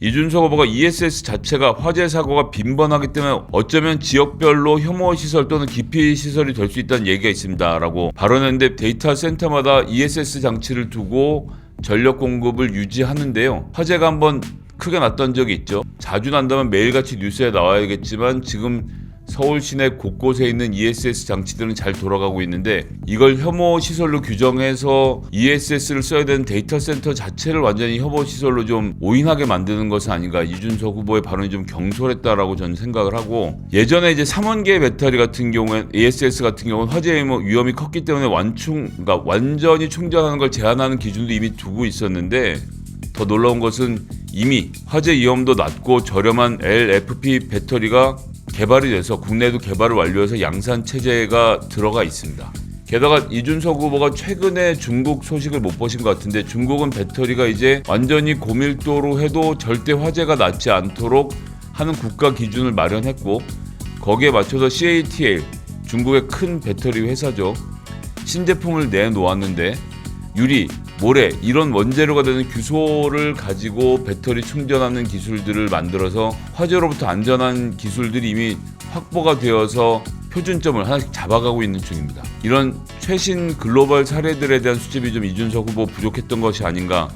이준석 후보가 ESS 자체가 화재 사고가 빈번하기 때문에 어쩌면 지역별로 혐오 시설 또는 기피 시설이 될 수 있다는 얘기가 있습니다라고 발언했는데 데이터 센터마다 ESS 장치를 두고 전력 공급을 유지하는데요. 화재가 한번 크게 났던 적이 있죠. 자주 난다면 매일같이 뉴스에 나와야겠지만 지금 서울 시내 곳곳에 있는 ESS 장치들은 잘 돌아가고 있는데 이걸 혐오 시설로 규정해서 ESS를 써야 되는 데이터 센터 자체를 완전히 혐오 시설로 좀 오인하게 만드는 것은 아닌가. 이준석 후보의 발언이 좀 경솔했다라고 저는 생각을 하고 예전에 이제 3원계 배터리 같은 경우에 ESS 같은 경우는 화재 위험이 컸기 때문에 완충 그러니까 완전히 충전하는 걸 제한하는 기준도 이미 두고 있었는데 더 놀라운 것은 이미 화재 위험도 낮고 저렴한 LFP 배터리가 개발이 돼서 국내도 개발을 완료해서 양산 체제가 들어가 있습니다. 게다가 이준석 후보가 최근에 중국 소식을 못 보신 것 같은데 중국은 배터리가 이제 완전히 고밀도로 해도 절대 화재가 나지 않도록 하는 국가 기준을 마련했고 거기에 맞춰서 CATL 중국의 큰 배터리 회사죠 신제품을 내놓았는데 유리, 모래 이런 원재료가 되는 규소를 가지고 배터리 충전하는 기술들을 만들어서 화재로부터 안전한 기술들이 이미 확보가 되어서 표준점을 하나씩 잡아가고 있는 중입니다. 이런 최신 글로벌 사례들에 대한 수집이 좀 이준석 후보 부족했던 것이 아닌가